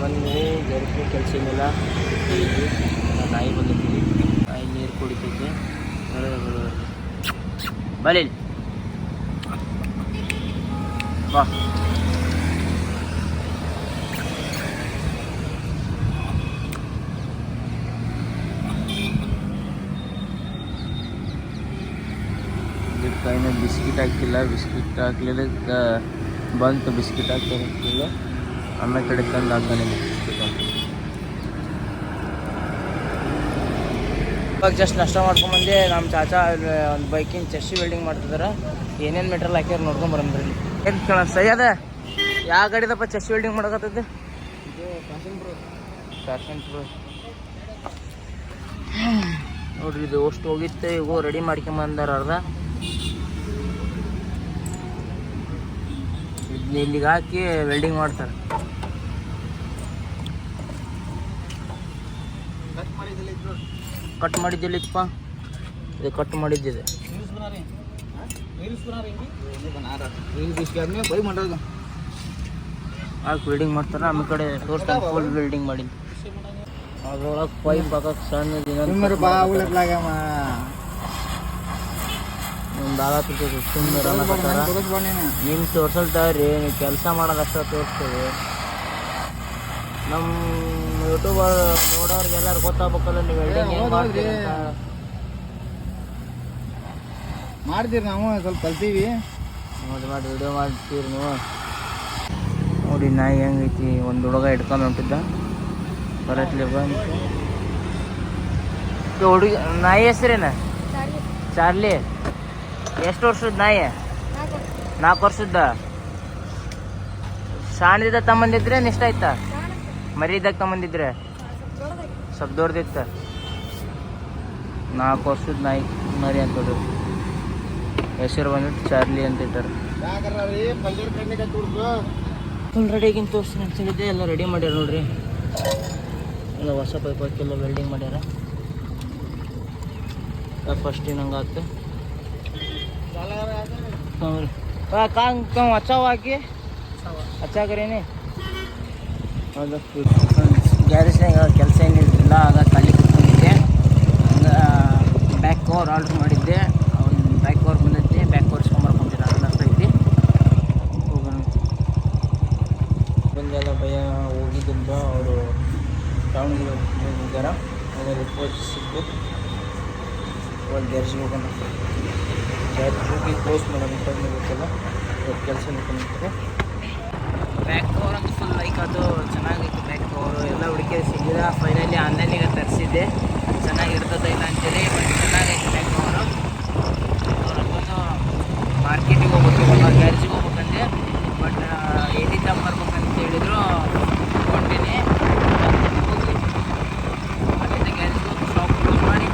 One में घर को कल से मिला नाई बंद नाई नीर को बल बिस्किट हाँ बिस्किट हाँ बंत बिस्किट हाँ ಆಮೇಲೆ ಕಡೆ ತಂದು ಹಾಕ್ತಾನೆ ಇವಾಗ ಜಸ್ಟ್ ನಷ್ಟ ಮಾಡ್ಕೊಂಬಂದೆ, ನಮ್ಮ ಚಾಚಾ ಒಂದು ಬೈಕಿನ ಚೆಸ್ಸಿ ವೆಲ್ಡಿಂಗ್ ಮಾಡ್ತಿದಾರೆ. ಏನೇನು ಮೆಟ್ರಲ್ ಹಾಕ್ಯಾರ ನೋಡ್ಕೊಂಬರಂದ್ರಿ ಏನು ಕೇಳ ಸೈಯದ ಯಾವ ಗಾಡಿದಪ್ಪ ಚೆಸ್ಸಿ ವೆಲ್ಡಿಂಗ್ ಮಾಡೋಕತ್ತದ್ದು? ನೋಡ್ರಿ, ಇದು ಅಷ್ಟು ಹೋಗಿತ್ತು ಇವು ರೆಡಿ ಮಾಡ್ಕೊಂಬಂದಾರ ಅರ್ಧ. ಇಲ್ಲಿಗೆ ಹಾಕಿ ವೆಲ್ಡಿಂಗ್ ಮಾಡ್ತಾರೆ. ಕಟ್ ಮಾಡಿದ್ದಿಲ್ಲಪ್ಪ? ಇದು ಕಟ್ ಮಾಡಿದ್ದಿದೆ. ಹಾಕಿ ಬಿಲ್ಡಿಂಗ್ ಮಾಡ್ತಾರೆ ಆಮೇಲೆ ಕಡೆ ಟೋಟಲ್ ಫುಲ್ ಬಿಲ್ಡಿಂಗ್ ಮಾಡಿದ್ದು. ಅದ್ರೊಳಗೆ ಪೈಪ್ ಹಾಕಕ್ಕೆ ಸಣ್ಣ ನಿಮ್ ಒಂದು ಸುಮ್ಮನೆ ನಿಮ್ಮ ತೋರ್ಸಲ್ತಾವ್ರಿ ನೀವು ಕೆಲಸ ಮಾಡೋದಷ್ಟ ತೋರಿಸ್ತೇವೆ. ನಮ್ಮ ಯೂಟ್ಯೂಬರ್ ನೋಡೋರ್ಗೆ ಎಲ್ಲರೂ ಗೊತ್ತಾಗ್ಬೇಕಲ್ಲ ನೀವು ವೆಲ್ಡಿಂಗ್ ಹೆಂಗೆ ಮಾಡ್ತೀರಿ ಅಂತ. ಮಾಡ್ತೀರಿ ನಾವು ಸ್ವಲ್ಪ ಕಲ್ತೀವಿ. ನೋಡಿ ಮಾಡಿ ವಿಡಿಯೋ ಮಾಡ್ತೀರಿ ನೀವು. ನೋಡಿ ನಾಯಿ ಹೆಂಗೈತಿ ಒಂದು ಹುಡುಗ ಹಿಡ್ಕೊಂಡು ಹೊಂಟಿದ್ದ ಬರತ್ಲಿ ಬಂತು ಹುಡುಗ ನಾಯಿ ಹೆಸ್ರೇನ? ಚಾರ್ಲಿ. ಎಷ್ಟು ವರ್ಷದ ನಾಯಿ? ನಾಲ್ಕು ವರ್ಷದ ಸಣ್ಣದಿದ್ದ ತಮ್ಮಂದಿದ್ರೆ ಇಷ್ಟ ಆಯ್ತಾ? ಮರಿ ತಗೊಂಬಂದಿದ್ರೆ? ಸ್ವಲ್ಪ ದೊಡ್ಡದಿತ್ತ. ನಾಲ್ಕು ವರ್ಷದ ನಾಯಿ ಮರಿ ಅಂತ ಹೆಸರು ಬಂದ್ಬಿಟ್ಟು ಚಾರ್ಲಿ ಅಂತ ಇಟ್ಟಾರೆ ಫುಲ್ ರೆಡಿ ಆಗಿನ ತೋರಿಸ್ತೀನಿ ಅಂತ ಹೇಳಿದ್ದೆ ಎಲ್ಲ ರೆಡಿ ಮಾಡ್ಯಾರ ನೋಡ್ರಿ. ಎಲ್ಲ ಹೊಸ ಪೈಪ್ ಹಾಕಿಲ್ಲ ವೆಲ್ಡಿಂಗ್ ಮಾಡ್ಯಾರ. ಫಸ್ಟ್ ನಂಗೆ ಆಯ್ತು ಹಾಂ ಕಾಂಗ್ ಹಚ್ಚಾವ ಹಾಕಿ. ಹಚ್ಚಾ ಕರೇನೆ ಹೌದು ಗ್ಯಾರೇಜ್ನಾಗ ಕೆಲಸ ಏನಿರಲಿಲ್ಲ, ಆಗ ಖಾಲಿ ಕೂತ್ಕೊಂಡಿದ್ದೆ. ಬ್ಯಾಕ್ ಕವರ್ ಆರ್ಡ್ರ್ ಮಾಡಿದ್ದೆ. ಅವ್ನು ಬ್ಯಾಕ್ ಕವರ್ ಬಂದೈತಿ ಬ್ಯಾಕ್ ಕವರ್ ಇಸ್ಕೊಂಬರ್ಕೊಂತೀನಿ ಅದನ್ನ ಐತಿ ಹೋಗೋಣ. ಬಂದೆಲ್ಲ ಭಯ ಹೋಗಿದ್ದಿಂದ ಅವರು ದಾವಣಗೆರೆ ಹೋಗಿದ್ದಾರ ಅವ್ರ ರಿಪೋರ್ಟ್ ಸಿಕ್ಕು. ಒಂದು ಗ್ಯಾರೇಜ್ಗೆ ಹೋಗೋಣ. ಗ್ಯಾರೇಜ್ ಹೋಗಿ ಕ್ಲೋಸ್ ಮಾಡೋಣ ಗೊತ್ತಿಲ್ಲ ಇವತ್ತು ಕೆಲಸ ಮಾಡ್ಕೊಂಡಿರ್ತಾರೆ ಬ್ಯಾಕ್ ಕವರ್ ಅಂತ ಫುಲ್ ಲೈಕ್ ಅದು ಚೆನ್ನಾಗಿತ್ತು ಬ್ಯಾಕ್ ಕವರು ಎಲ್ಲ ಹುಡುಕಿ ಸಿಗಿದ ಫೈನಲಿ ಆನ್ಲೈನಿಗೆ ತರಿಸಿದ್ದೆ. ಚೆನ್ನಾಗಿರ್ತದೆ ಇಲ್ಲ ಅಂತೇಳಿ ಬಟ್ ಚೆನ್ನಾಗೈತೆ ಬ್ಯಾಕ್ ಕವರು ಬಂದು ಮಾರ್ಕೆಟಿಗೆ ಹೋಗ್ಬೇಕು ಗ್ಯಾರೇಜಿಗೆ ಹೋಗ್ಬೇಕಂತೆ ಬಟ್ ಎಲ್ಲಿ ಬರ್ಬೇಕಂತ ಹೇಳಿದ್ರು ಕೊಟ್ಟಿನಿ ಅಲ್ಲಿಂದ ಗ್ಯಾರೇಜಿಗೆ ಹೋಗಿ ಶಾಪ್ ಕ್ಲೋಸ್ ಮಾಡಿ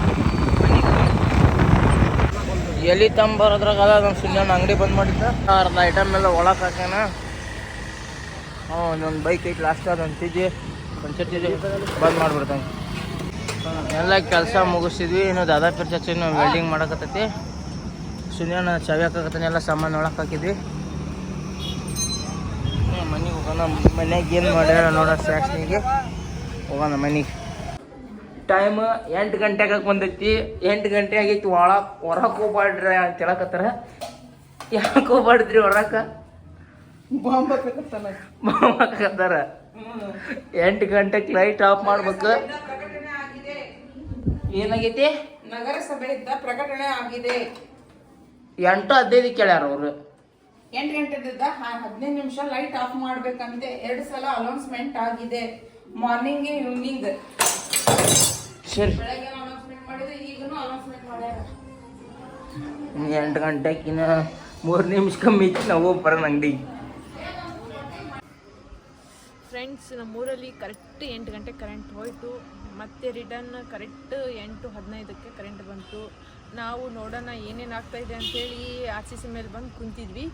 ಎಲ್ಲಿ ತಂಬರೋದ್ರಾಗ ನಮ್ಮ ಸುಮ್ಮನೆ ಅಂಗಡಿ ಬಂದ್ ಮಾಡಿದ್ದ. ಅರ್ಧ ಐಟಮ್ ಎಲ್ಲ ಒಳಗೆ ಒಂದೊಂದು ಬೈಕ್ ಐತಿ ಲಾಸ್ಟ್ ಅದು ಅಂತಿದ್ವಿ ಒಂದ್ಸರ್ತಿ ಬಂದ್ ಮಾಡ್ಬಿಡ್ತಾನೆ. ಎಲ್ಲ ಕೆಲಸ ಮುಗಿಸಿದ್ವಿ ಇನ್ನು ದಾದಾ ಇನ್ನು ವೆಲ್ಡಿಂಗ್ ಮಾಡಕತ್ತೈತಿ. ಸುನ್ಯಾನ ಚಾವಿ ಹಾಕಕತ್ತಾನೆ, ಎಲ್ಲ ಸಾಮಾನು ಒಳಗೆ ಹಾಕಿದ್ವಿ. ಮನೆಗೆ ಹೋಗೋಣ, ಮನೆಗೆ ಏನು ಮಾಡ್ಯಾರ ನೋಡೋ ಸ್ಯಾಕ್ಸ್ನಿಗೆ ಹೋಗೋಣ ಮನೆಗೆ. ಟೈಮ್ ಎಂಟು ಗಂಟೆಗೆ ಬಂದೈತಿ. ಎಂಟು ಗಂಟೆ ಆಗೈತಿ, ಒಳಗೆ ಹೊರಗೆ ಹೋಗ್ಬಾಡ್ರಿ ಅಂತ ಹೇಳಕತ್ತಾರ. ಯಾಕೆ ಹೋಗ್ಬಾಡ್ರಿ ಹೊರಕ್ಕೆ ಹಾಕತ್ತಾರ ಎಂಟು ಗಂಟೆಗೆ ಲೈಟ್ ಆಫ್ ಮಾಡ್ಬೇಕು. ಏನಾಗೈತಿ? ನಗರಸಭೆಯಿಂದ ಪ್ರಕಟಣೆ ಆಗಿದೆ. ಎಂಟು ಹದಿನೈದು ಕೇಳ್ಯಾರ ಅವರು. ಎಂಟು ಗಂಟೆದಿಂದ ಹದಿನೈದು ನಿಮಿಷ ಲೈಟ್ ಆಫ್ ಮಾಡ್ಬೇಕಂತೆ. ಎರಡು ಸಲ ಅನೌನ್ಸ್ಮೆಂಟ್ ಆಗಿದೆ. ಮಾರ್ನಿಂಗ್ ಈವ್ನಿಂಗ್ ಸರಿ. ಬೆಳಗ್ಗೆ ಅನೌನ್ಸ್ಮೆಂಟ್ ಮಾಡಿದ್ರೆ ಈಗನು ಅನೌನ್ಸ್ಮೆಂಟ್ ಮಾಡ್ಯಾರ. ಎಂಟು ಗಂಟೆಗಿನ ಮೂರು ನಿಮಿಷ ಕಮ್ಮಿ ಇತ್ತು ನಾವು ಹೋಗಿ ಬರೋಣ ಅಂಗಡಿ ಫ್ರೆಂಡ್ಸ್ ನಮ್ಮೂರಲ್ಲಿ ಕರೆಕ್ಟ್ ಎಂಟು ಗಂಟೆ ಕರೆಂಟ್ ಹೋಯಿತು. ಮತ್ತೆ ರಿಟರ್ನ್ ಕರೆಕ್ಟ್ ಎಂಟು ಹದಿನೈದಕ್ಕೆ ಕರೆಂಟ್ ಬಂತು. ನಾವು ನೋಡೋಣ ಏನೇನು ಆಗ್ತಾಯಿದೆ ಅಂತೇಳಿ ಆರ್ ಸಿ ಸಿ ಮೇಲೆ ಬಂದು ಕುಂತಿದ್ವಿ.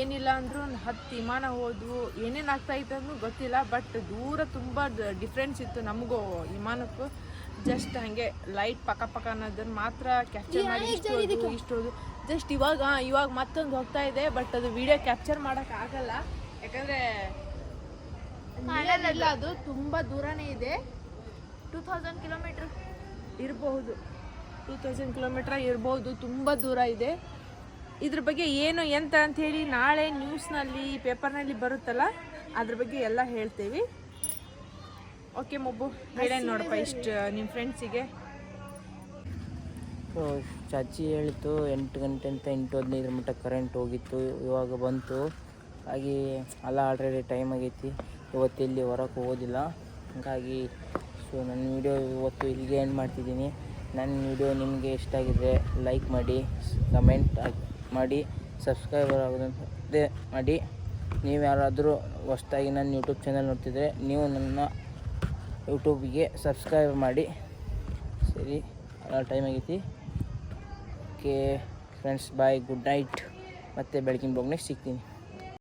ಏನಿಲ್ಲ ಅಂದರೂ ಒಂದು ಹತ್ತು ವಿಮಾನ ಹೋದವು. ಏನೇನು ಆಗ್ತಾಯಿತ್ತು ಅಂದ್ರೂ ಗೊತ್ತಿಲ್ಲ ಬಟ್ ದೂರ ತುಂಬ ಡಿಫ್ರೆನ್ಸ್ ಇತ್ತು ನಮಗೂ ವಿಮಾನಕ್ಕೂ. ಜಸ್ಟ್ ಹಾಗೆ ಲೈಟ್ ಪಕ್ಕ ಪಕ್ಕ ಅನ್ನೋದನ್ನ ಮಾತ್ರ ಕ್ಯಾಪ್ಚರ್ ಮಾಡಿ ಇಷ್ಟು ಇಷ್ಟು. ಜಸ್ಟ್ ಇವಾಗ ಇವಾಗ ಮತ್ತೊಂದು ಹೋಗ್ತಾ ಇದೆ ಬಟ್ ಅದು ವಿಡಿಯೋ ಕ್ಯಾಪ್ಚರ್ ಮಾಡೋಕ್ಕಾಗಲ್ಲ ಯಾಕಂದರೆ ಇಲ್ಲ ಅದು ತುಂಬಾ ದೂರನೇ ಇದೆ. ಟೂ ತೌಸಂಡ್ ಕಿಲೋಮೀಟರ್ ಇರಬಹುದು. ಟೂ ತೌಸಂಡ್ ಕಿಲೋಮೀಟರ್ ಇರಬಹುದು ತುಂಬ ದೂರ ಇದೆ. ಇದ್ರ ಬಗ್ಗೆ ಏನು ಎಂತ ಅಂಥೇಳಿ ನಾಳೆ ನ್ಯೂಸ್ನಲ್ಲಿ ಪೇಪರ್ನಲ್ಲಿ ಬರುತ್ತಲ್ಲ ಅದ್ರ ಬಗ್ಗೆ ಎಲ್ಲ ಹೇಳ್ತೀವಿ. ಓಕೆ ಮೊಬ್ಬು ಹೇಳೇನು ನೋಡಪ್ಪ ಇಷ್ಟು ನಿಮ್ಮ ಫ್ರೆಂಡ್ಸಿಗೆ ಸೊ ಚಾಚಿ ಹೇಳ್ತು ಎಂಟು ಗಂಟೆ ಅಂತ ಎಂಟು ಹದಿನೈದರ ಮಟ್ಟ ಕರೆಂಟ್ ಹೋಗಿತ್ತು ಇವಾಗ ಬಂತು. ಹಾಗೆ ಅಲ್ಲ ಆಲ್ರೆಡಿ ಟೈಮ್ ಆಗೈತಿ. ಇವತ್ತು ಇಲ್ಲಿ ಹೊರಕ್ಕೆ ಹೋಗೋದಿಲ್ಲ. ಹಾಗಾಗಿ ಸೊ ನನ್ನ ವಿಡಿಯೋ ಇವತ್ತು ಇಲ್ಲಿಗೆ ಎಂಡ್ ಮಾಡ್ತಿದ್ದೀನಿ. ನನ್ನ ವಿಡಿಯೋ ನಿಮಗೆ ಇಷ್ಟ ಆಗಿದ್ರೆ ಲೈಕ್ ಮಾಡಿ ಕಮೆಂಟ್ ಮಾಡಿ ಸಬ್ಸ್ಕ್ರೈಬರ್ ಆಗೋದಂತೆ ಮಾಡಿ. ನೀವು ಯಾರಾದರೂ ಹೊಸ್ದಾಗಿ ನನ್ನ ಯೂಟ್ಯೂಬ್ ಚಾನಲ್ ನೋಡ್ತಿದ್ರೆ ನೀವು ನನ್ನ ಯೂಟ್ಯೂಬಿಗೆ ಸಬ್ಸ್ಕ್ರೈಬ್ ಮಾಡಿ. ಸರಿ ಟೈಮ್ ಆಗೈತಿ. Okay friends bye good night ಮತ್ತು ಬೆಳಗಿನ ಬ್ಲಾಗ್ನಾಗ ಸಿಗ್ತೀನಿ.